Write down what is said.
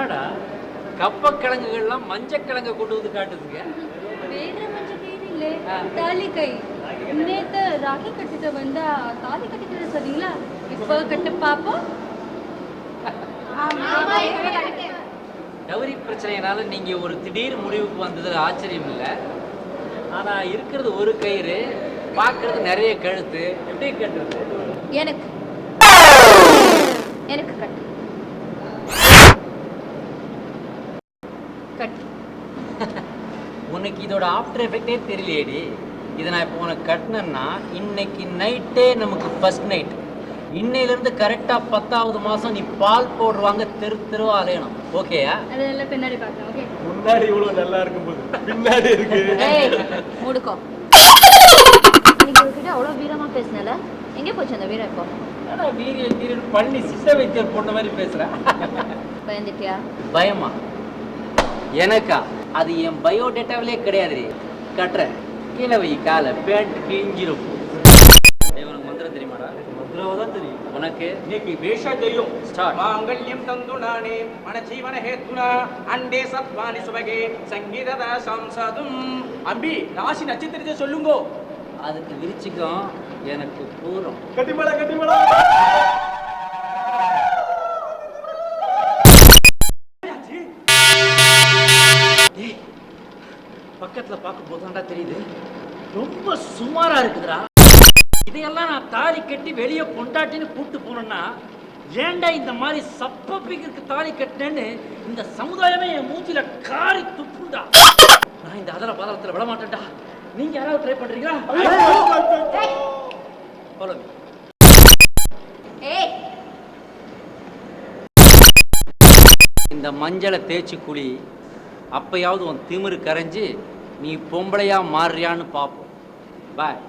என்னடா கப்பக்கிழங்குகள்லாம் மஞ்சக்கிழங்கை கொண்டு வந்து காட்டுதுங்க. தாலிக்கை நேற்று ராக்கி வந்தா தாலி கட்டிட்டு இப்போ கட்டு பார்ப்போம் டவுரி பிரச்சனையினால நீங்க ஒரு திடீர் முடிவுக்கு வந்தது ஆச்சரியம் இல்ல. ஆனா இருக்கிறது ஒரு கயிறு பாக்குறது நிறைய கழுத்து. எப்படி கட்டுறது? எனக்கு. எனக்கு கட்டு. கட்டு உனக்கு இதோட ஆஃப்டர் எஃபெக்டே தெரியலையேடி. இதை நான் இப்போ உனக்கு கட்டினேன்னா இன்னைக்கு நைட்டே நமக்கு ஃபர்ஸ்ட் நைட் இன்னையிலேருந்து கரெக்டாக பத்தாவது மாதம் நீ பால் போடுவாங்க தெரு தெருவா அலையணும். ஓகேயா அதெல்லாம் பின்னாடி பார்க்கலாம் ஓகே முன்னாடி இவ்வளவு நல்லா இருக்கும் போது பின்னாடி இருக்கு. ஏய் மூடுக்கோ. இன்னைக்கு உங்ககிட்ட அவ்வளோ வீரமா பேசினல எங்கே போச்சு அந்த வீரம் இப்போ? ஏன்னா வீரியல் வீரியல் பண்ணி சித்த வைத்தியர் போட்ட மாதிரி பேசுகிறேன் பயந்துட்டியா? பயமா? எனக்கா? அது என் பயோடேட்டாவிலே கிடையாது கட்டுற. கீழே வை காலை. பேண்ட் கிழிஞ்சிரும். உனக்கு மந்திரம் தெரியுமாடா? மந்திரவா தெரியும். உனக்கு? இன்னைக்கு பேஷா தெரியும். ஸ்டார்ட். மாங்கல்யம் தந்து நானே மன ஜீவன ஹேத்துனா அண்டே சத்வானி சுபகே சங்கீததா சாம்சாதும் அம்பி ராசி நட்சத்திரத்தை சொல்லுங்கோ. அதுக்கு விரிச்சுக்கும் எனக்கு பூரம். கட்டிமலை கட்டிமலை பக்கத்துல பார்க்கும் போதுதான்டா தெரியுது. ரொம்ப சுமாரா இருக்குதுடா. இதையெல்லாம் நான் தாலி கட்டி வெளியே கொண்டாட்டின்னு கூட்டு போனேன்னா ஏன்டா இந்த மாதிரி சப்பப்பிக்கு தாலி கட்டினேன்னு இந்த சமுதாயமே என் மூச்சில காரி துப்புண்டா. நான் இந்த அதர பாதளத்துல விட மாட்டேன்டா நீங்க யாராவது ட்ரை பண்றீங்களா. ஏய். இந்த மஞ்சளை தேய்ச்சி குளி அப்பயாவது உன் திமிரு கரைஞ்சு நீ பொம்பளையா மாறுறியான்னு பார்ப்போம் பாய்